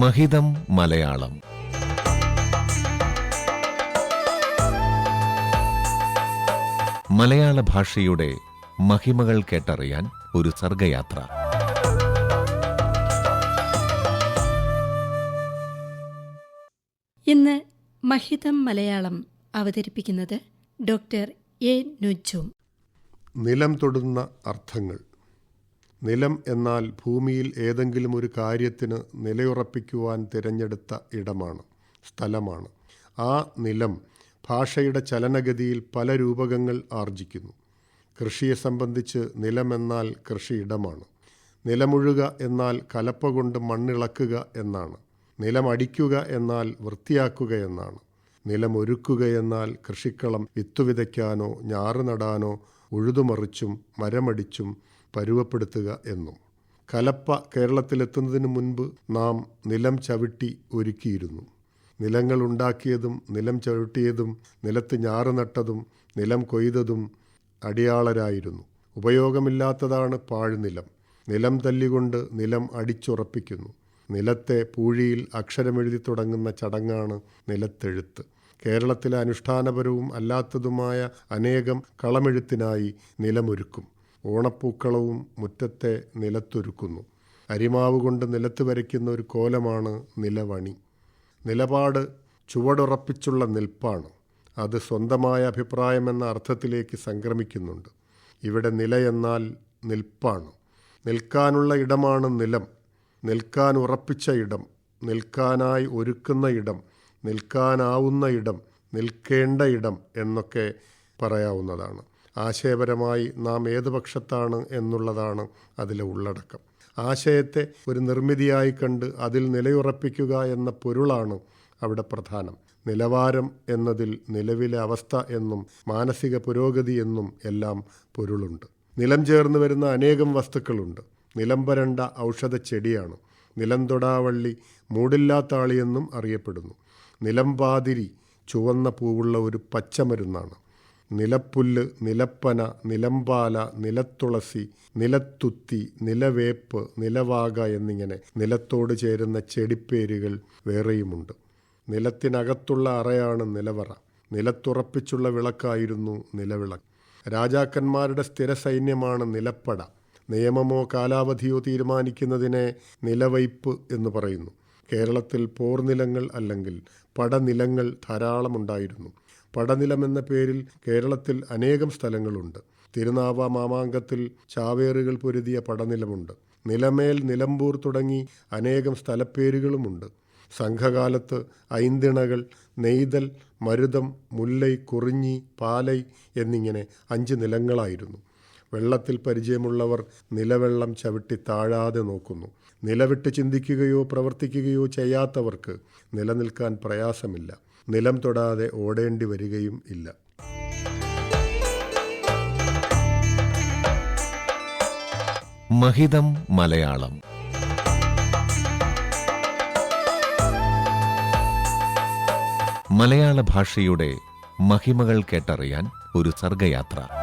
മഹിതം മലയാളം. മലയാള ഭാഷയുടെ മഹിമകൾ കേട്ടറിയാൻ ഒരു സർഗയാത്ര. ഇന്ന് മഹിതം മലയാളം അവതരിപ്പിക്കുന്നത് ഡോക്ടർ എ നുജും നിലം തൊടുന്ന അർത്ഥങ്ങൾ. നിലം എന്നാൽ ഭൂമിയിൽ ഏതെങ്കിലും ഒരു കാര്യത്തിന് നിലയുറപ്പിക്കുവാൻ തിരഞ്ഞെടുത്ത ഇടമാണ് സ്ഥലമാണ്. ആ നിലം ഭാഷയുടെ ചലനഗതിയിൽ പല രൂപകങ്ങൾ ആർജിക്കുന്നു. കൃഷിയെ സംബന്ധിച്ച് നിലമെന്നാൽ കൃഷിയിടമാണ് നിലമുഴുക എന്നാൽ കലപ്പ കൊണ്ട് മണ്ണിളക്കുക എന്നാണ്. നിലമടിക്കുക എന്നാൽ വൃത്തിയാക്കുക എന്നാണ്. നിലമൊരുക്കുക എന്നാൽ കൃഷിക്കളം വിത്തുവിതയ്ക്കാനോ ഞാറ് നടാനോ ഉഴുതുമറിച്ചും മരമടിച്ചും പരുവപ്പെടുത്തുക എന്നും. കലപ്പ കേരളത്തിലെത്തുന്നതിന് മുൻപ് നാം നിലം ചവിട്ടി ഒരുക്കിയിരുന്നു. നിലങ്ങൾ ഉണ്ടാക്കിയതും നിലം ചവിട്ടിയതും നിലത്ത് ഞാറ് നട്ടതും നിലം കൊയ്തതും അടിയാളരായിരുന്നു. ഉപയോഗമില്ലാത്തതാണ് പാഴ്നിലം. നിലം തല്ലികൊണ്ട് നിലം അടിച്ചുറപ്പിക്കുന്നു. നിലത്തെ പൂഴിയിൽ അക്ഷരമെഴുതി തുടങ്ങുന്ന ചടങ്ങാണ് നിലത്തെഴുത്ത്. കേരളത്തിലെ അനുഷ്ഠാനപരവും അല്ലാത്തതുമായ അനേകം കളമെഴുത്തിനായി നിലമൊരുക്കും. ഓണപ്പൂക്കളവും മുറ്റത്തെ നിലത്തൊരുക്കുന്നു. അരിമാവ് കൊണ്ട് നിലത്ത് വരയ്ക്കുന്ന ഒരു കോലമാണ് നിലവണി. നിലപാട് ചുവടുറപ്പിച്ചുള്ള നിൽപ്പാണ്. അത് സ്വന്തമായ അഭിപ്രായമെന്ന അർത്ഥത്തിലേക്ക് സംക്രമിക്കുന്നുണ്ട്. ഇവിടെ നില എന്നാൽ നിൽപ്പാണ്. നിൽക്കാനുള്ള ഇടമാണ് നിലം. നിൽക്കാൻ ഉറപ്പിച്ച ഇടം. നിൽക്കാനായി ഒരുക്കുന്ന ഇടം. നിൽക്കാനാവുന്ന ഇടം. നിൽക്കേണ്ട ഇടം എന്നൊക്കെ പറയാവുന്നതാണ്. ആശയപരമായി നാം ഏത് പക്ഷത്താണ് എന്നുള്ളതാണ് അതിലെ ഉള്ളടക്കം. ആശയത്തെ ഒരു നിർമ്മിതിയായി കണ്ട് അതിൽ നിലയുറപ്പിക്കുക എന്ന പൊരുളാണ് അവിടെ പ്രധാനം. നിലവാരം എന്നതിൽ നിലവിലെ അവസ്ഥ എന്നും മാനസിക പുരോഗതി എന്നും എല്ലാം പൊരുളുണ്ട്. നിലം ചേർന്ന് വരുന്ന അനേകം വസ്തുക്കളുണ്ട്. നിലം വരണ്ട ഔഷധ ചെടിയാണ്. നിലം തൊടാവള്ളി മൂടില്ലാത്താളിയെന്നും അറിയപ്പെടുന്നു. നിലം പാതിരി ചുവന്ന പൂവുള്ള ഒരു പച്ചമരുന്നാണ്. നിലപ്പുല്ല് നിലപ്പന നിലമ്പാല നിലത്തുളസി നിലത്തുത്തി നിലവേപ്പ് നിലവാക എന്നിങ്ങനെ നിലത്തോട് ചേരുന്ന ചെടിപ്പേരുകൾ വേറെയുമുണ്ട്. നിലത്തിനകത്തുള്ള അറയാണ് നിലവറ. നിലത്തുറപ്പിച്ചുള്ള വിളക്കായിരുന്നു നിലവിളക്ക്. രാജാക്കന്മാരുടെ സ്ഥിര സൈന്യമാണ് നിലപ്പട. നിയമമോ കാലാവധിയോ തീരുമാനിക്കുന്നതിനെ നിലവയ്പ് എന്ന് പറയുന്നു. കേരളത്തിൽ പോർനിലങ്ങൾ അല്ലെങ്കിൽ പടനിലങ്ങൾ ധാരാളമുണ്ടായിരുന്നു. പടനിലം എന്ന പേരിൽ കേരളത്തിൽ അനേകം സ്ഥലങ്ങളുണ്ട്. തിരുനാവ മാമാങ്കത്തിൽ ചാവേറുകൾ പൊരുതിയ പടനിലമുണ്ട്. നിലമേൽ നിലമ്പൂർ തുടങ്ങി അനേകം സ്ഥലപ്പേരുകളുമുണ്ട്. സംഘകാലത്ത് ഐന്തിണകൾ നെയ്തൽ മരുതം മുല്ലൈ കുറിഞ്ഞി പാലൈ എന്നിങ്ങനെ അഞ്ച് നിലങ്ങളായിരുന്നു. വെള്ളത്തിൽ പരിചയമുള്ളവർ നിലവെള്ളം ചവിട്ടി താഴാതെ നോക്കുന്നു. നിലവിട്ട് ചിന്തിക്കുകയോ പ്രവർത്തിക്കുകയോ ചെയ്യാത്തവർക്ക് നിലനിൽക്കാൻ പ്രയാസമില്ല. നിലം തൊടാതെ ഓടേണ്ടി വരികയും ഇല്ല. മഹിതം മലയാളം. മലയാള ഭാഷയുടെ മഹിമകൾ കേട്ടറിയാൻ ഒരു സർഗയാത്ര.